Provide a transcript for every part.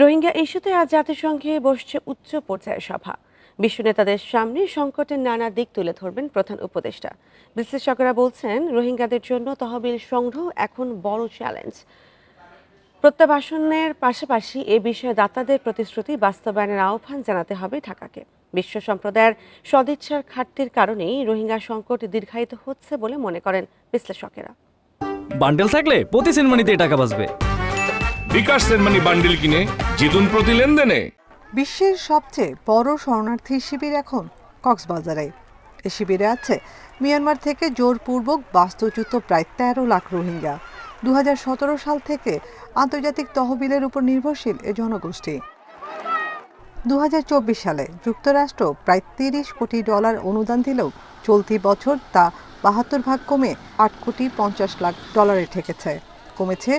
রোহিঙ্গা ইস্যুতে আজ জাতিসংঘে বসছে উচ্চ পর্যায়ের সভা। বিশ্ব নেতাদের সামনে সংকটের নানা দিক তুলে ধরবেন প্রধান উপদেষ্টা। বিশ্লেষকরা বলছেন, রোহিঙ্গাদের জন্য তহবিল সংগ্রহ এখন বড় চ্যালেঞ্জ। প্রত্যাবাসনের পাশাপাশি এ বিষয়ে দাতাদের প্রতিশ্রুতি বাস্তবায়নের আহ্বান জানাতে হবে ঢাকাকে। বিশ্ব সম্প্রদায়ের সদিচ্ছার ঘাটতির কারণেই রোহিঙ্গা সংকট দীর্ঘায়িত হচ্ছে বলে মনে করেন বিশ্লেষকেরা। বান্ডেল থাকলে প্রতি সেনমানিতে টাকা বাঁচবে। বান্ডিল কিনে জিতুন প্রতি লেনদেনে। বিশ্বের সবচেয়ে বড় শরণার্থী শিবির এখন কক্সবাজারে। এ শিবিরে আছে মিয়ানমার থেকে জোরপূর্বক বাস্তুচ্যুত প্রায় তেরো লাখ রোহিঙ্গা। দু হাজার সতেরো সাল থেকে আন্তর্জাতিক তহবিলের উপর নির্ভরশীল এ জনগোষ্ঠী। দু হাজার চব্বিশ সালে যুক্তরাষ্ট্র প্রায় তিরিশ কোটি ডলার অনুদান দিলেও চলতি বছর তা বাহাত্তর ভাগ কমে আট কোটি পঞ্চাশ লাখ ডলারে ঠেকেছে। কমেছে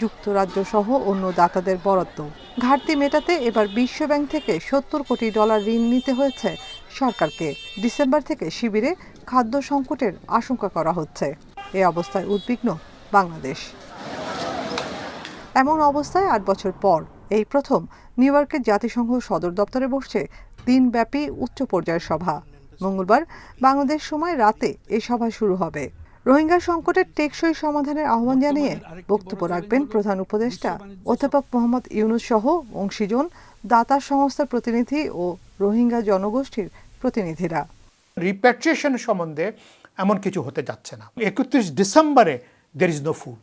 যুক্তরাজ্য সহ অন্য দাতাদের বরাদ্দ। ঘাটতি মেটাতে এবার বিশ্বব্যাংক থেকে সত্তর কোটি ডলার ঋণ নিতে হয়েছে সরকারকে। ডিসেম্বর থেকে শিবিরে খাদ্য সংকটের আশঙ্কা করা হচ্ছে। এ অবস্থায় উদ্বিগ্ন বাংলাদেশ। এমন অবস্থায় আট বছর পর এই প্রথম নিউ ইয়র্কের জাতিসংঘ সদর দপ্তরে বসছে দিনব্যাপী উচ্চ পর্যায়ের সভা। মঙ্গলবার বাংলাদেশ সময় রাতে এই সভা শুরু হবে। রোহিঙ্গা সংকটের টেকসই সমাধানের আহ্বান জানিয়ে বক্তব্য রাখবেন প্রধান উপদেষ্টা অধ্যাপক মোহাম্মদ ইউনুস সহ অংশীজন দাতা সংস্থার প্রতিনিধি ও রোহিঙ্গা জনগোষ্ঠীর প্রতিনিধিরা। রিপ্যাট্রিয়েশন সম্বন্ধে এমন কিছু হতে যাচ্ছে না। একত্রিশ ডিসেম্বরে দের ইজ নো ফুড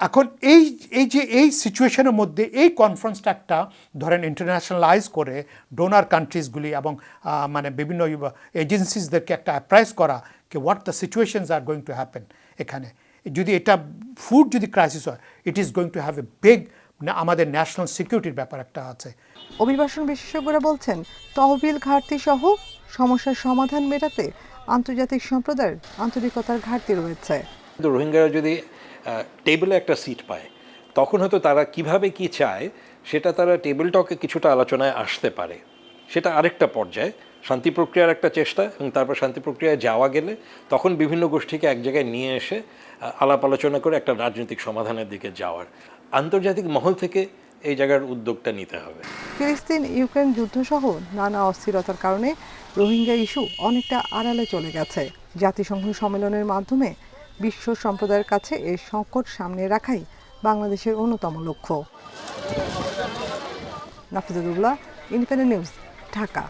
এখন এই এই যে এই সিচুয়েশনের মধ্যে এই কনফারেন্সটা একটা ধরেন ইন্টারন্যাশনালাইজ করে ডোনার কান্ট্রিজগুলি এবং মানে বিভিন্ন এজেন্সিসদেরকে একটা অ্যাপ্রাইজ করা কি what the situations are going to happen এখানে। যদি এটা ফুড যদি ক্রাইসিস হয় it is going to have a big আমাদের ন্যাশনাল সিকিউরিটির ব্যাপার একটা আছে। অভিবাসন বিশেষজ্ঞরা বলছেন তহবিল ঘাটতি সহ সমস্যার সমাধান মেটাতে আন্তর্জাতিক সম্প্রদায়ের আন্তরিকতার ঘাটতি রয়েছে। কিন্তু রোহিঙ্গারা যদি টেবিলে একটা সিট পায় তখন হয়তো তারা কীভাবে কি চায় সেটা তারা টেবিল টকে কিছুটা আলোচনায় আসতে পারে। সেটা আরেকটা পর্যায়ে। শান্তি প্রক্রিয়ার একটা চেষ্টা এবং তারপর শান্তি প্রক্রিয়ায় যাওয়া গেলে তখন বিভিন্ন গোষ্ঠীকে এক জায়গায় নিয়ে এসে আলাপ আলোচনা করে একটা রাজনৈতিক সমাধানের দিকে যাওয়ার। আন্তর্জাতিক মহল থেকে এই জায়গার উদ্যোগটা নিতে হবে। ফিলিস্তিন, ইউক্রেন যুদ্ধসহ নানা অস্থিরতার কারণে রোহিঙ্গা ইস্যু অনেকটা আড়ালে চলে গেছে। জাতিসংঘ সম্মেলনের মাধ্যমে বিশ্ব সম্প্রদায়ের কাছে এই সংকট সামনে রাখাই বাংলাদেশের অন্যতম লক্ষ্য। Nafizullah independent news, Dhaka.